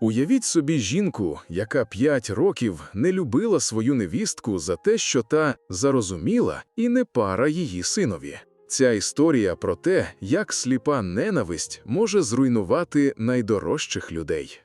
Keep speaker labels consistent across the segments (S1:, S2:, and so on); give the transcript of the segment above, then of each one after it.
S1: Уявіть собі жінку, яка п'ять років не любила свою невістку за те, що та зарозуміла і не пара її синові. Ця історія про те, як сліпа ненависть може зруйнувати найдорожчих людей.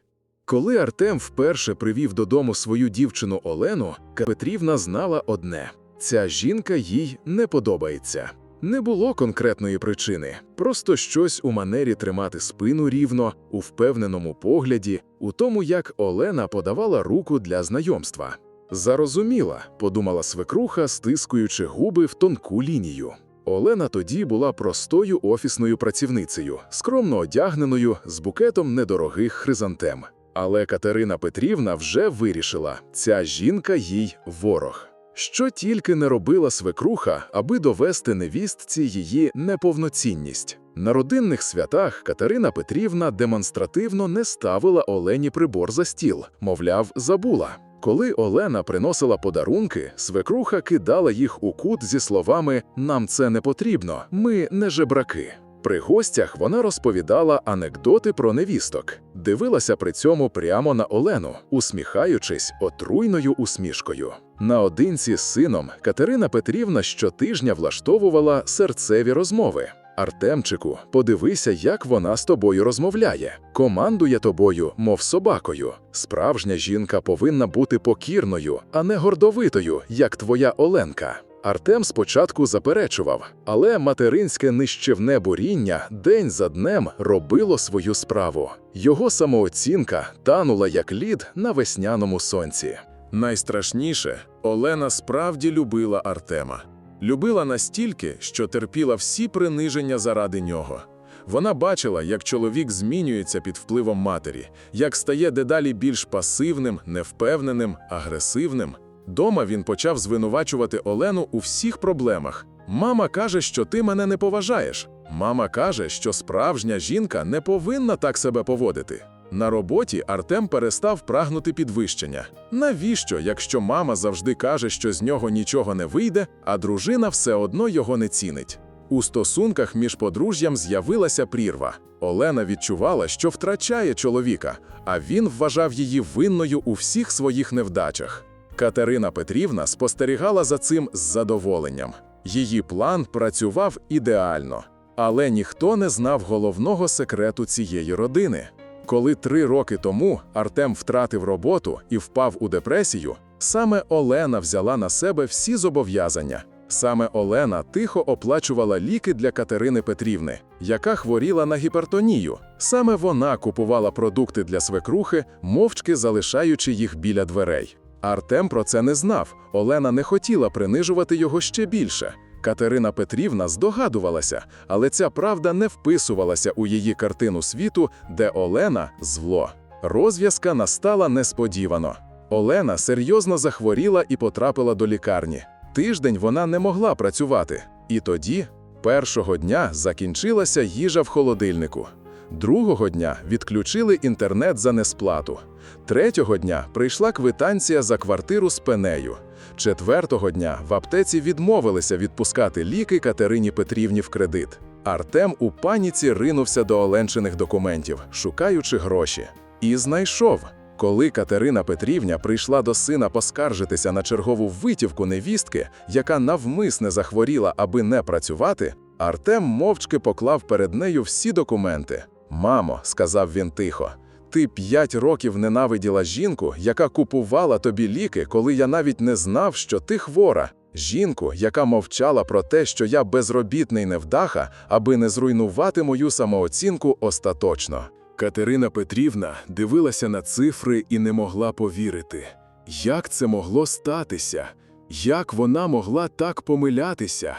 S1: Коли Артем вперше привів додому свою дівчину Олену, Петрівна знала одне – ця жінка їй не подобається. Не було конкретної причини, просто щось у манері тримати спину рівно, у впевненому погляді, у тому, як Олена подавала руку для знайомства. Зарозуміла, подумала свекруха, стискуючи губи в тонку лінію. Олена тоді була простою офісною працівницею, скромно одягненою, з букетом недорогих хризантем. Але Катерина Петрівна вже вирішила, ця жінка їй ворог. Що тільки не робила свекруха, аби довести невістці її неповноцінність. На родинних святах Катерина Петрівна демонстративно не ставила Олені прибор за стіл, мовляв, забула. Коли Олена приносила подарунки, свекруха кидала їх у кут зі словами «Нам це не потрібно, ми не жебраки». При гостях вона розповідала анекдоти про невісток, дивилася при цьому прямо на Олену, усміхаючись отруйною усмішкою. Наодинці з сином Катерина Петрівна щотижня влаштовувала серцеві розмови. Артемчику, подивися, як вона з тобою розмовляє. Командує тобою, мов собакою. Справжня жінка повинна бути покірною, а не гордовитою, як твоя Оленка. Артем спочатку заперечував, але материнське нищівне буріння день за днем робило свою справу. Його самооцінка танула як лід на весняному сонці. Найстрашніше, Олена справді любила Артема. Любила настільки, що терпіла всі приниження заради нього. Вона бачила, як чоловік змінюється під впливом матері, як стає дедалі більш пасивним, невпевненим, агресивним. Дома він почав звинувачувати Олену у всіх проблемах. Мама каже, що ти мене не поважаєш. Мама каже, що справжня жінка не повинна так себе поводити. На роботі Артем перестав прагнути підвищення. Навіщо, якщо мама завжди каже, що з нього нічого не вийде, а дружина все одно його не цінить? У стосунках між подружжям з'явилася прірва. Олена відчувала, що втрачає чоловіка, а він вважав її винною у всіх своїх невдачах. Катерина Петрівна спостерігала за цим з задоволенням. Її план працював ідеально, але ніхто не знав головного секрету цієї родини. Коли три роки тому Артем втратив роботу і впав у депресію, саме Олена взяла на себе всі зобов'язання. Саме Олена тихо оплачувала ліки для Катерини Петрівни, яка хворіла на гіпертонію. Саме вона купувала продукти для свекрухи, мовчки залишаючи їх біля дверей. Артем про це не знав. Олена не хотіла принижувати його ще більше. Катерина Петрівна здогадувалася, але ця правда не вписувалася у її картину світу, де Олена зло. Розв'язка настала несподівано. Олена серйозно захворіла і потрапила до лікарні. Тиждень вона не могла працювати. І тоді, першого дня, закінчилася їжа в холодильнику. Другого дня відключили інтернет за несплату. Третього дня прийшла квитанція за квартиру з пенею. Четвертого дня в аптеці відмовилися відпускати ліки Катерині Петрівні в кредит. Артем у паніці ринувся до Оленчиних документів, шукаючи гроші. І знайшов. Коли Катерина Петрівня прийшла до сина поскаржитися на чергову витівку невістки, яка навмисне захворіла, аби не працювати, Артем мовчки поклав перед нею всі документи. Мамо, сказав він тихо, ти п'ять років ненавиділа жінку, яка купувала тобі ліки, коли я навіть не знав, що ти хвора. Жінку, яка мовчала про те, що я безробітний невдаха, аби не зруйнувати мою самооцінку остаточно. Катерина Петрівна дивилася на цифри і не могла повірити. Як це могло статися? Як вона могла так помилятися?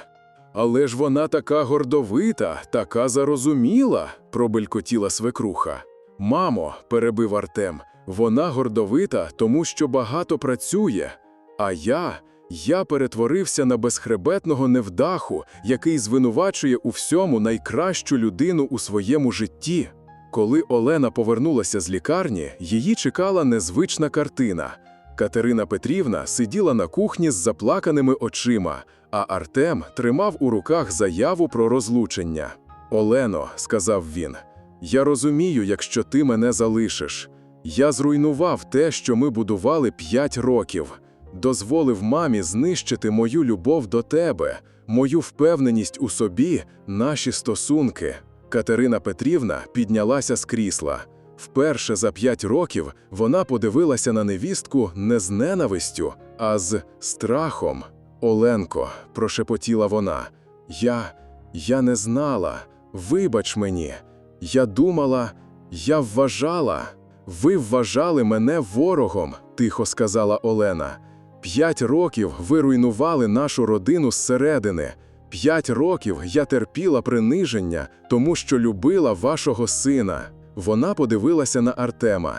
S1: Але ж вона така гордовита, така зарозуміла, пробелькотіла свекруха. Мамо, перебив Артем, вона гордовита, тому що багато працює. А я, я перетворився на безхребетного невдаху, який звинувачує у всьому найкращу людину у своєму житті. Коли Олена повернулася з лікарні, її чекала незвична картина. Катерина Петрівна сиділа на кухні з заплаканими очима, а Артем тримав у руках заяву про розлучення. Олено, сказав він, я розумію, якщо ти мене залишиш. Я зруйнував те, що ми будували п'ять років, дозволив мамі знищити мою любов до тебе, мою впевненість у собі, наші стосунки. Катерина Петрівна піднялася з крісла. Вперше за п'ять років вона подивилася на невістку не з ненавистю, а з страхом. Оленко, прошепотіла вона, я, я не знала. Вибач мені. Я думала, я вважала. Ви вважали мене ворогом, тихо сказала Олена. П'ять років ви руйнували нашу родину зсередини. П'ять років я терпіла приниження, тому що любила вашого сина. Вона подивилася на Артема.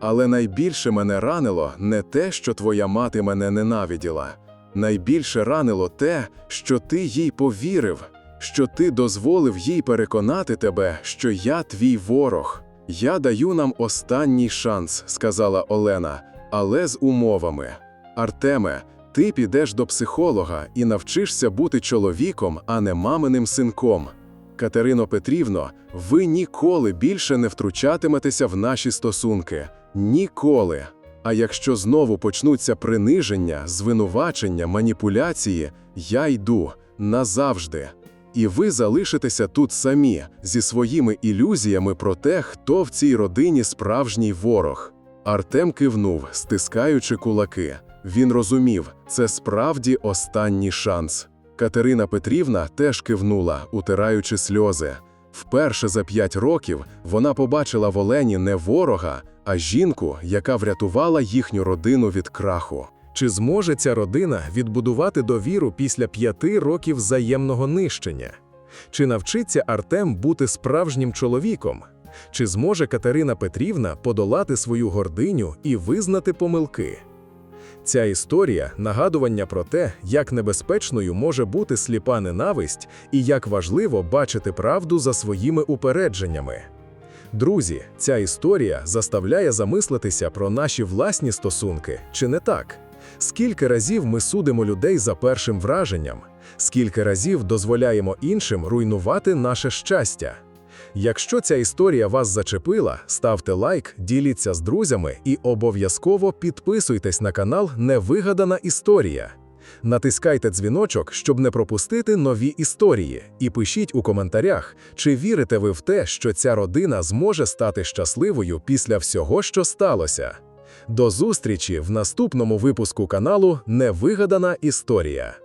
S1: Але найбільше мене ранило не те, що твоя мати мене ненавиділа. Найбільше ранило те, що ти їй повірив, що ти дозволив їй переконати тебе, що я твій ворог. Я даю нам останній шанс, сказала Олена, але з умовами. Артеме, ти підеш до психолога і навчишся бути чоловіком, а не маминим синком. Катерино Петрівно, ви ніколи більше не втручатиметеся в наші стосунки. Ніколи. А якщо знову почнуться приниження, звинувачення, маніпуляції, я йду назавжди. І ви залишитеся тут самі зі своїми ілюзіями про те, хто в цій родині справжній ворог. Артем кивнув, стискаючи кулаки. Він розумів, це справді останній шанс. Катерина Петрівна теж кивнула, утираючи сльози. Вперше за п'ять років вона побачила в Олені не ворога, а жінку, яка врятувала їхню родину від краху.
S2: Чи зможе ця родина відбудувати довіру після п'яти років взаємного нищення? Чи навчиться Артем бути справжнім чоловіком? Чи зможе Катерина Петрівна подолати свою гординю і визнати помилки? Ця історія нагадування про те, як небезпечною може бути сліпа ненависть і як важливо бачити правду за своїми упередженнями. Друзі, ця історія заставляє замислитися про наші власні стосунки, чи не так? Скільки разів ми судимо людей за першим враженням, скільки разів дозволяємо іншим руйнувати наше щастя? Якщо ця історія вас зачепила, ставте лайк, діліться з друзями і обов'язково підписуйтесь на канал Невигадана історія. Натискайте дзвіночок, щоб не пропустити нові історії, і пишіть у коментарях, чи вірите ви в те, що ця родина зможе стати щасливою після всього, що сталося. До зустрічі в наступному випуску каналу Невигадана історія.